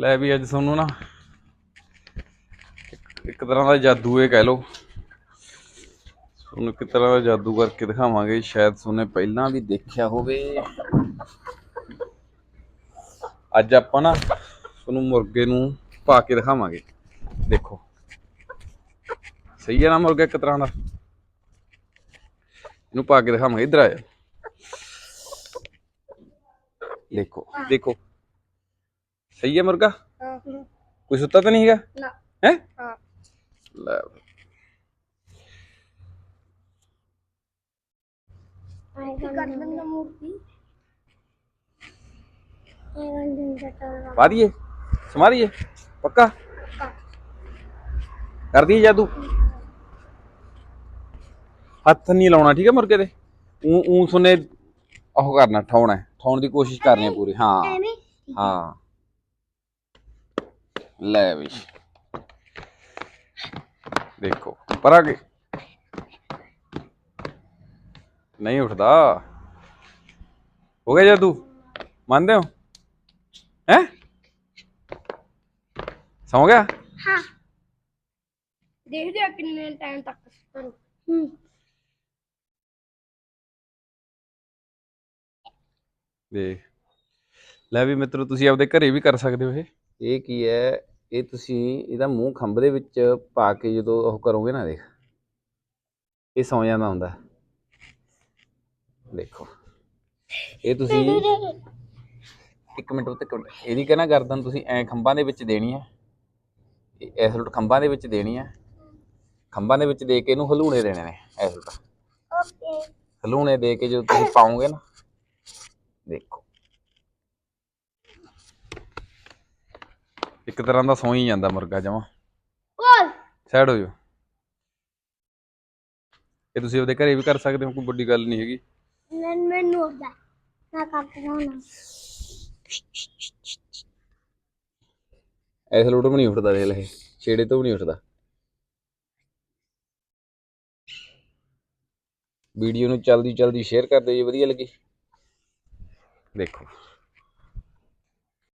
ਲੈ ਵੀ ਅੱਜ ਤੁਹਾਨੂੰ ਨਾ ਇੱਕ- ਤਰ੍ਹਾਂ ਦਾ ਜਾਦੂ ਇਹ ਕਹਿ ਲਓ। ਤੁਹਾਨੂੰ ਇੱਕ ਤਰ੍ਹਾਂ ਦਾ ਜਾਦੂ ਕਰਕੇ ਦਿਖਾਵਾਂਗੇ, ਸ਼ਾਇਦ ਤੁਹਾਨੂੰ ਪਹਿਲਾਂ ਵੀ ਦੇਖਿਆ ਹੋਵੇ। ਅੱਜ ਆਪਾਂ ਨਾ ਤੁਹਾਨੂੰ ਮੁਰਗੇ ਨੂੰ ਪਾ ਕੇ ਦਿਖਾਵਾਂਗੇ। ਦੇਖੋ। ਸਹੀ ਹੈ ਨਾ ਮੁਰਗਾ ਇੱਕ ਤਰ੍ਹਾਂ ਦਾ? ਇਹਨੂੰ ਪਾ ਕੇ ਦਿਖਾਵਾਂਗੇ, ਇੱਧਰ ਆਇਆ ਦੇਖੋ ਦੇਖੋ। ਸਹੀ ਹੈ ਮੁਰਗਾ? ਹਾਂ ਕੋਈ ਸੁੱਤਾ ਤਾਂ ਨਹੀਂ ਹੈਗਾ? ਨਾ। ਹੈ? ਹਾਂ। ਲੈ। ਪਾ ਦਈਏ। ਸਮਾ ਦਈਏ। ਪੱਕਾ? ਕਰ ਦਈਏ ਜਾਦੂ। ਹੱਥ ਨਹੀਂ ਲਾਉਣਾ ਠੀਕ ਹੈ ਮੁਰਗੇ ਦੇ? ਉਹ ਉਹ ਸੁਨੇ ਉਹ ਕਰਨਾ ਠਾਉਣਾ ਠਾਉਣ ਦੀ ਕੋਸ਼ਿਸ਼ ਕਰਨੀ ਹੈ ਪੂਰੀ। ਹਾਂ। ਹਾਂ। ਲੈ ਵੀ। ਦੇਖੋ ਪਰ ਆ ਕੇ ਨਹੀਂ ਉੱਠਦਾ। ਹੋ ਗਿਆ ਜਾਦੂ? ਮੰਨਦੇ ਹੋ? ਹੈ? ਸੌਂ ਗਿਆ? ਹਾਂ। ਦੇਖਦੇ ਆ ਕਿੰਨੇ ਟਾਈਮ ਤੱਕ ਕਰੋ ਹੂੰ। ਦੇਖ। ਲੈ ਵੀ ਮਿੱਤਰੋ ਤੁਸੀਂ ਆਪਦੇ ਘਰੇ ਵੀ ਕਰ ਸਕਦੇ ਹੋ ਇਹ। ਇਹ ਕੀ ਹੈ? ਇਹ ਤੁਸੀਂ ਇਹਦਾ ਮੂੰਹ ਖੰਭ ਦੇ ਵਿੱਚ ਪਾ ਕੇ ਜਦੋਂ ਉਹ ਕਰੋਗੇ ਨਾ ਦੇਖ ਇਹ ਸੌਂ ਜਾਂਦਾ ਹੁੰਦਾ। ਦੇਖੋ ਇਹ ਤੁਸੀਂ ਇੱਕ ਮਿੰਟ ਉੱਤੇ ਇਹਦੀ ਕਹਿਣਾ ਗਰਦਨ ਤੁਸੀਂ ਐ ਖੰਭਾਂ ਦੇ ਵਿੱਚ ਦੇਣੀ ਹੈ। ਇਹ ਇਸ ਲੁੱਟ ਖੰਭਾਂ ਦੇ ਵਿੱਚ ਦੇਣੀ ਹੈ। ਖੰਭਾਂ ਦੇ ਵਿੱਚ ਦੇ ਕੇ ਇਹਨੂੰ ਹਲੂਣੇ ਦੇਣੇ ਨੇ ਇਸ ਲੁੱਟ ਓਕੇ। ਹਲੂਣੇ ਦੇ ਕੇ ਜਦੋਂ ਤੁਸੀਂ ਪਾਓਗੇ ਨਾ ਇੱਕ ਤਰ੍ਹਾਂ ਦਾ ਸੌਂ ਹੀ ਜਾਂਦਾ ਮੁਰਗਾ ਜਮਾ। ਓਏ। ਸਾਈਡ ਹੋ ਜਾਓ। ਇਹ ਤੁਸੀਂ ਆਪਦੇ ਘਰੇ ਵੀ ਕਰ ਸਕਦੇ ਹੋ ਕੋਈ ਵੱਡੀ ਗੱਲ ਨਹੀਂ ਹੈਗੀ। ਮੈਂ ਮੈਨੂੰ ਹੁੰਦਾ ਨਾ ਕਰਦਾ ਨਾ ਐਸ ਲੋਟ ਵੀ ਨਹੀਂ ਉੱਠਦਾ ਦੇਖ ਲੈ ਇਹ ਛੇੜੇ ਤੋਂ ਵੀ ਨਹੀਂ ਉੱਠਦਾ। ਵੀਡੀਓ ਨੂੰ ਜਲਦੀ ਜਲਦੀ ਸ਼ੇਅਰ ਕਰ ਦਿਓ ਜੇ ਵਧੀਆ ਲੱਗੀ। ਦੇਖੋ।